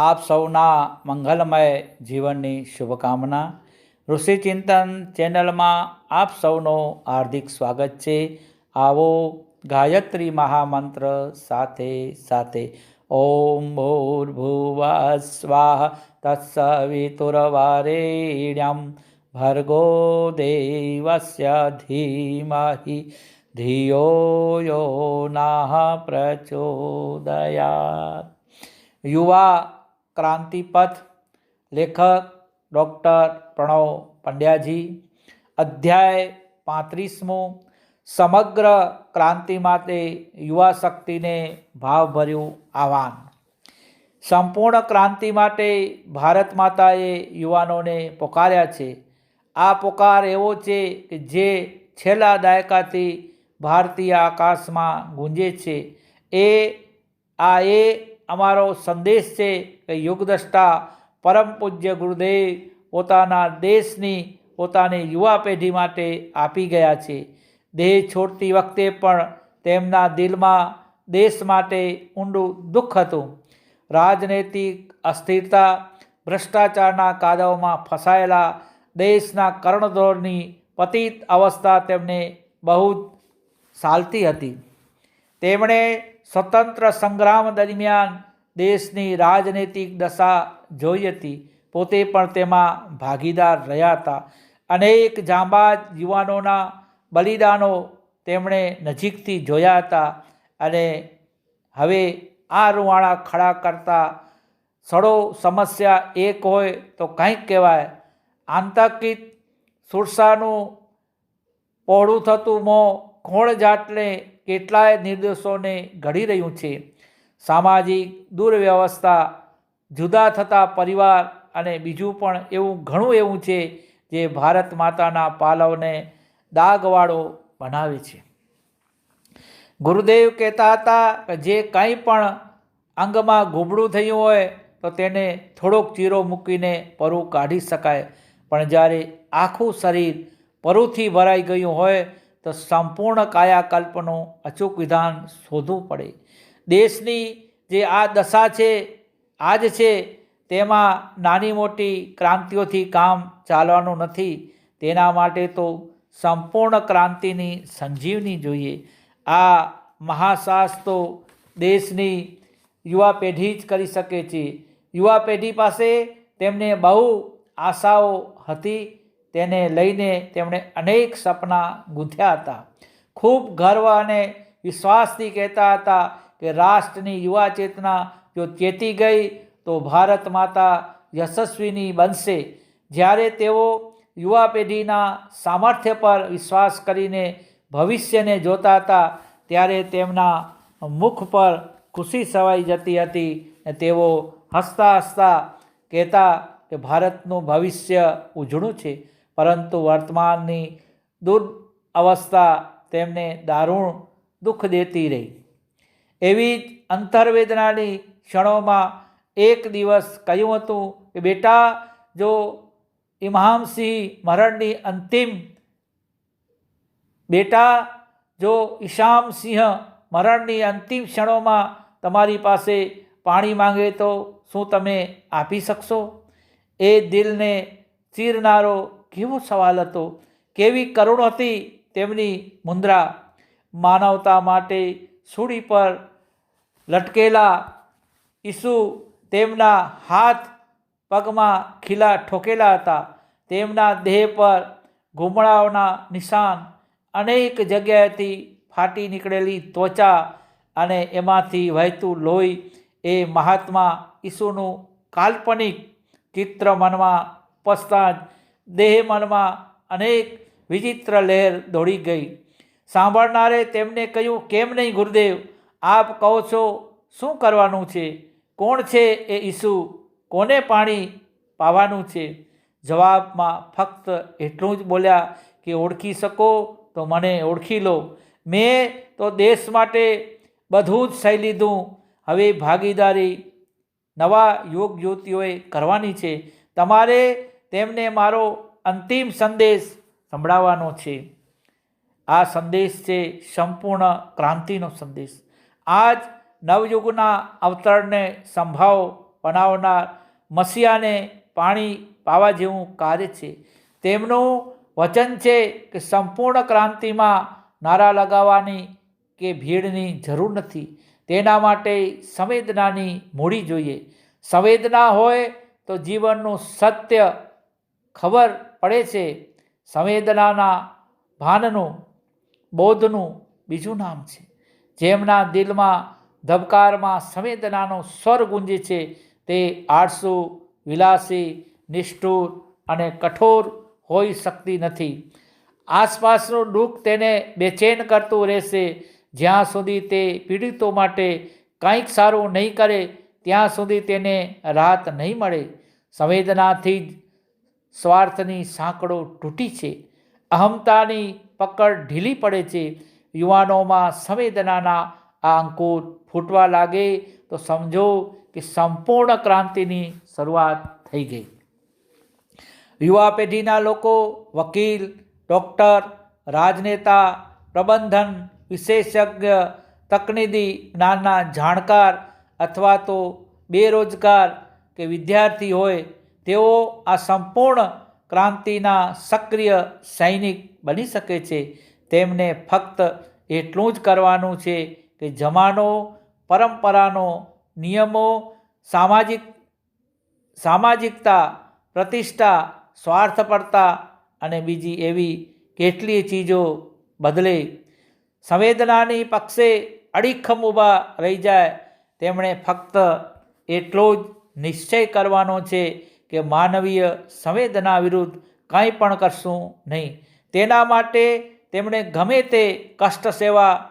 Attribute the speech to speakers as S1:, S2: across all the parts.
S1: આપ સૌના મંગલમય જીવનની શુભકામના. ઋષિચિંતન ચેનલમાં આપ સૌનું હાર્દિક સ્વાગત છે. આવો ગાયત્રી મહામંત્ર સાથે સાથે. ઓમ ભૂર્ભુવઃ સ્વાહ તત્સવિતુરવારેણ્યમ ભર્ગો દેવસ્ય ધીમહિ. ધિયો યો નાહ પ્રચોદયાત. યુવા ક્રાંતિપથ, લેખક ડૉક્ટર પ્રણવ પંડ્યાજી. અધ્યાય પાંત્રીસમું, સમગ્ર ક્રાંતિ માટે યુવા શક્તિને ભાવભર્યું આહવાન. સંપૂર્ણ ક્રાંતિ માટે ભારત માતાએ યુવાનોને પોકાર્યા છે. આ પોકાર એવો છે કે જે છેલ્લા દાયકાથી ભારતીય આકાશમાં ગુંજે છે. એ આ એ અમારો સંદેશ છે કે યુગદ્રષ્ટા પરમ પૂજ્ય ગુરુદેવ પોતાના દેશની, પોતાની યુવા પેઢી માટે આપી ગયા છે. દેહ છોડતી વખતે પણ તેમના દિલમાં દેશ માટે ઊંડું દુઃખ હતું. રાજનૈતિક અસ્થિરતા, ભ્રષ્ટાચારના કાદવમાં ફસાયેલા દેશના કર્ણધોરની પતિત અવસ્થા તેમને બહુ જ સાલતી હતી. તેમણે સ્વતંત્ર સંગ્રામ દરમિયાન દેશની રાજનૈતિક દશા જોઈ હતી. પોતે પણ તેમાં ભાગીદાર રહ્યા હતા. અનેક જાંબાજ યુવાનોના બલિદાનો તેમણે નજીકથી જોયા હતા અને હવે આ રૂવાણા ખડા કરતા સડો સમસ્યા એક હોય તો કંઈક કહેવાય. આંતકિત સુરસાનું પહોળું થતું મોં ખોણ જાટલે કેટલાય નિર્દોષોને ઘડી રહ્યું છે. સામાજિક દુર્વ્યવસ્થા, જુદા થતા પરિવાર અને બીજું પણ એવું ઘણું એવું છે જે ભારત માતાના પાલવને દાગવાળો બનાવે છે. ગુરુદેવ કહેતા હતા કે જે કંઈ પણ અંગમાં ગુબડું થયું હોય તો તેને થોડોક ચીરો મૂકીને પરુ કાઢી શકાય. પણ જ્યારે આખું શરીર પરુથી ભરાઈ ગયું હોય તો સંપૂર્ણ કાયાકલ્પનું અચૂક વિધાન શોધવું પડે. દેશની જે આ દશા છે, આજ છે, તેમાં નાની મોટી ક્રાંતિઓથી કામ ચાલવાનું નથી. તેના માટે તો સંપૂર્ણ ક્રાંતિની સંજીવની જોઈએ. આ મહાસાસ તો દેશની યુવા પેઢી જ કરી શકે છે. યુવા પેઢી પાસે તેમને બહુ આશાઓ હતી. તેને લઈને તેમણે અનેક સપના ગૂંથ્યા હતા. ખૂબ ગર્વ અને વિશ્વાસથી કહેતા હતા કે રાષ્ટ્રની યુવા ચેતના જો ચેતી ગઈ તો ભારત માતા યશસ્વીની બનશે. જ્યારે તેઓ યુવા પેઢીના સામર્થ્ય પર વિશ્વાસ કરીને ભવિષ્યને જોતા હતા, ત્યારે તેમના મુખ પર ખુશી છવાઈ જતી હતી અને તેઓ હસતા હસતા કહેતા કે ભારતનું ભવિષ્ય ઉજળું છે. પરંતુ વર્તમાનની દુર અવસ્થા તેમને દારૂણ દુઃખ દેતી રહી. એવી જ અંતર્વેદનાની ક્ષણોમાં એક દિવસ કહ્યું હતું કે, બેટા, જો ઇમામસિંહ મરણની અંતિમ બેટા, જો ઈશામસિંહ મરણની અંતિમ ક્ષણોમાં તમારી પાસે પાણી માંગે તો શું તમે આપી શકશો? એ દિલને ચીરનારો કેવો સવાલ હતો, કેવી કરુણ હતી તેમની મુદ્રા માનવતા માટે સૂડી પર લટકેલા ઈસુ તેમના હાથ પગમાં ખીલા ઠોકેલા હતા. તેમના દેહ પર ઘૂમડાઓના નિશાન અનેક જગ્યાએથી ફાટી નીકળેલી ત્વચા અને એમાંથી વહેતું લોહી એ મહાત્મા ઈસુનું કાલ્પનિક ચિત્ર મનમાં પસતા જ દેહ મનમાં અનેક વિચિત્ર લહેર દોડી ગઈ. સાંભળનારે તેમને કહ્યું, કેમ નહીં ગુરુદેવ? આપ કહો છો, શું કરવાનું છે? કોણ છે એ ઈસુ? કોને પાણી પાવાનું છે? જવાબમાં ફક્ત એટલું જ બોલ્યા કે, ઓળખી શકો તો મને ઓળખી લો. મેં તો દેશ માટે બધું જ સહી લીધું. હવે ભાગીદારી નવા યુવક યુવતીઓએ કરવાની છે. તમારે તેમને મારો અંતિમ સંદેશ સંભળાવવાનો છે. આ સંદેશ છે સંપૂર્ણ ક્રાંતિનો સંદેશ. આ જ નવયુગના અવતરણને સંભાવ બનાવનાર મસીહાને પાણી પાવા જેવું કાર્ય છે. તેમનું વચન છે કે સંપૂર્ણ ક્રાંતિમાં નારા લગાવવાની કે ભીડની જરૂર નથી. તેના માટે સંવેદનાની મૂડી જોઈએ. સંવેદના હોય તો જીવનનું સત્ય ખબર પડે છે. સંવેદનાના ભાનનું, બોધનું બીજું નામ છે. જેમના દિલમાં ધબકારમાં સંવેદનાનો સ્વર ગુંજે છે તે આળસુ, વિલાસી, નિષ્ઠુર અને કઠોર હોઈ શકતી નથી. આસપાસનું દુઃખ તેને બેચેન કરતું રહેશે. જ્યાં સુધી તે પીડિતો માટે કંઈક સારું નહીં કરે, ત્યાં સુધી તેને રાહત નહીં મળે. સંવેદનાથી જ સ્વાર્થની સાંકળો તૂટી છે. અહમતાની પકડ ઢીલી પડે છે. યુવાનોમાં સંવેદનાના આ અંકુર ફૂટવા લાગે તો સમજો કે સંપૂર્ણ ક્રાંતિની શરૂઆત થઈ ગઈ. યુવા પેઢીના લોકો, વકીલ, ડૉક્ટર, રાજનેતા, પ્રબંધન, વિશેષજ્ઞ તકનીકી જ્ઞાનના જાણકાર અથવા તો બેરોજગાર કે વિદ્યાર્થી હોય તેઓ આ સંપૂર્ણ ક્રાંતિના સક્રિય સૈનિક બની શકે છે. તેમને ફક્ત એટલું જ કરવાનું છે કે જમાનો, પરંપરાનો નિયમો, સામાજિક, સામાજિકતા, પ્રતિષ્ઠા, સ્વાર્થપરતા અને બીજી એવી કેટલીય ચીજો બદલે. સંવેદનાની પક્ષે અડીખમ ઊભા રહી જાય, તેમણે ફક્ત એટલો જ નિશ્ચય કરવાનો છે કે માનવીય સંવેદના વિરુદ્ધ કંઈ પણ કરશું નહીં. તેના માટે તેમણે ગમે તે કષ્ટ સેવા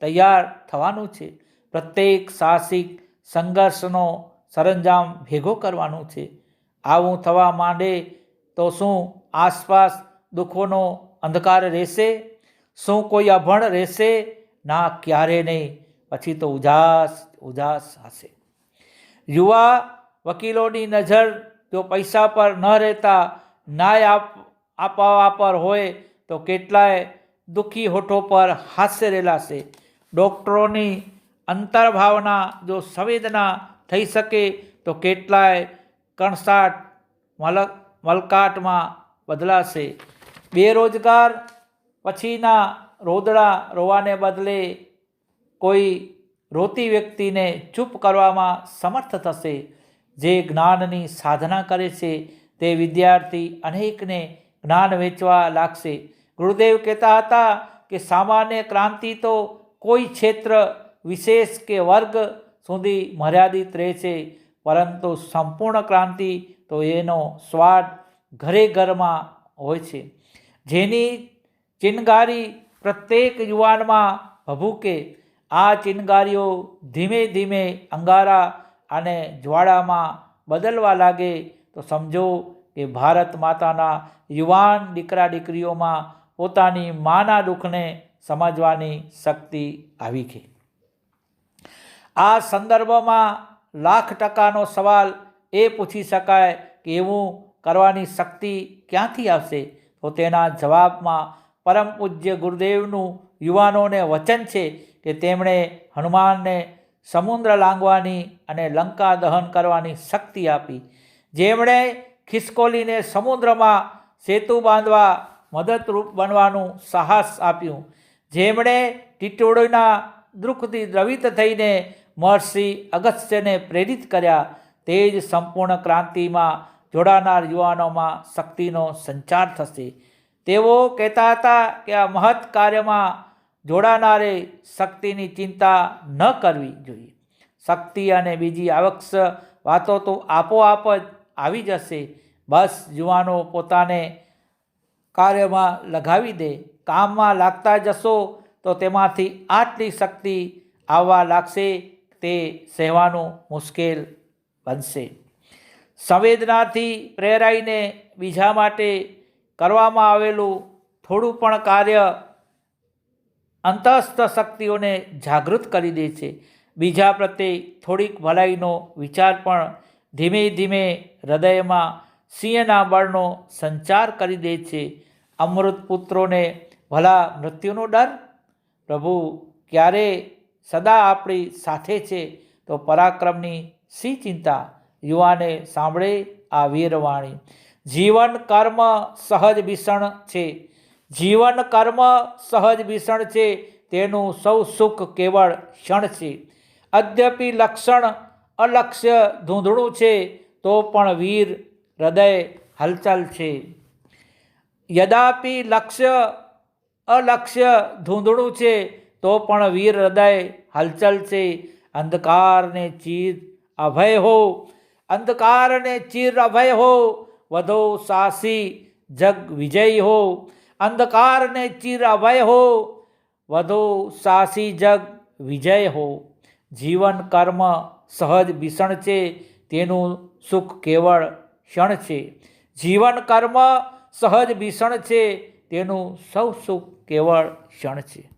S1: તૈયાર થવાનું છે. પ્રત્યેક સાહસિક સંઘર્ષનો સરંજામ ભેગો કરવાનું છે. આવું થવા માંડે તો શું આસપાસ દુઃખોનો અંધકાર રહેશે? શું કોઈ અભણ રહેશે? ના, ક્યારે નહીં. પછી તો ઉજાસ ઉજાસ હશે. યુવા વકીલોની નજર જો પૈસા પર ન રહેતા નાય આપ, આપવા પર હોય તો કેટલાય દુઃખી હોઠો પર હાસ્ય રેલાશે ડૉક્ટરોની અંતર્ભાવના જો સંવેદના થઈ શકે તો કેટલાય કણસાટ મલ, મલકાટમાં બદલાશે. બેરોજગાર પછીના રોદડા રોવાને બદલે કોઈ રોતી વ્યક્તિને ચૂપ કરવામાં સમર્થ થશે. જે જ્ઞાનની સાધના કરે છે, તે વિદ્યાર્થી અનેકને જ્ઞાન વેચવા લાગશે. ગુરુદેવ કહેતા હતા કે સામાન્ય ક્રાંતિ તો કોઈ ક્ષેત્ર, વિશેષ કે વર્ગ સુધી મર્યાદિત રહે છે પરંતુ સંપૂર્ણ ક્રાંતિ તો એનો સ્વાદ ઘરે ઘરમાં હોય છે. જેની ચિનગારી પ્રત્યેક યુવાનમાં ભભૂકે. આ ચિનગારીઓ ધીમે ધીમે અંગારા અને જ્વાળામાં બદલવા લાગે, તો સમજો કે ભારત માતાના યુવાન દીકરા દીકરીઓમાં પોતાની માના દુઃખને સમજવાની શક્તિ આવી છે. આ સંદર્ભમાં લાખ ટકાનો સવાલ એ પૂછી શકાય કે એવું કરવાની શક્તિ ક્યાંથી આવશે? તો તેના જવાબમાં પરમ પૂજ્ય ગુરુદેવનું યુવાનોને વચન છે કે તેમણે હનુમાનને સમુદ્ર લાંગવાની અને લંકા દહન કરવાની શક્તિ આપી. જેમણે ખિસકોલીને સમુદ્રમાં સેતુ બાંધવા મદદરૂપ બનવાનું સાહસ આપ્યું. જેમણે ટીટોળીના દુઃખથી દ્રવિત થઈને મહર્ષિ અગસ્ત્યને પ્રેરિત કર્યા, તે જ સંપૂર્ણ ક્રાંતિમાં જોડાનાર યુવાનોમાં શક્તિનો સંચાર થશે. તેઓ કહેતા હતા કે આ મહત કાર્યમાં જોડાનારે શક્તિની ચિંતા ન કરવી જોઈએ. શક્તિ અને બીજી આવક્ષ વાતો તો આપોઆપ જ આવી જશે. બસ યુવાનો પોતાને કાર્યમાં લગાવી દે. કામમાં લાગતા જશો તો તેમાંથી આટલી શક્તિ આવવા લાગશે. તે સહેવાનું મુશ્કેલ બનશે. સંવેદનાથી પ્રેરાઈને બીજા માટે કરવામાં આવેલું થોડું પણ કાર્ય અંતસ્થ શક્તિઓને જાગૃત કરી દે છે. બીજા પ્રત્યે થોડીક ભલાઈનો વિચાર પણ ધીમે ધીમે હૃદયમાં સિંહના બળનો સંચાર કરી દે છે. અમૃત પુત્રોને ભલા મૃત્યુનો ડર? પ્રભુ, ક્યારે સદા આપણી સાથે છે? તો પરાક્રમની સી ચિંતા? યુવાને સાંભળે આ વીરવાણી જીવન કર્મ સહજ ભીષણ છે. જીવન કર્મ સહજ ભીષણ છે, તેનું સૌ સુખ કેવળ ક્ષણ છે. અદ્યપી લક્ષણ અલક્ષ્ય ધૂંધળું છે, તો પણ વીર હૃદય હલચલ છે. યદાપી લક્ષ્ય અલક્ષ્ય ધૂંધળું છે, તો પણ વીર હૃદય હલચલ છે. અંધકારને ચીર અભય હો, અંધકારને ચીર અભય હો, વધો સાહસી જગ વિજય હો. અંધકારને ચીર અભય હો. વધો સાહસી જગ વિજય હો. જીવન કર્મ સહજ ભીષણ છે, તેનું સુખ કેવળ ક્ષણ છે. જીવન કર્મ સહજ ભીષણ છે, તેનું સૌ સુખ કેવળ ક્ષણ છે.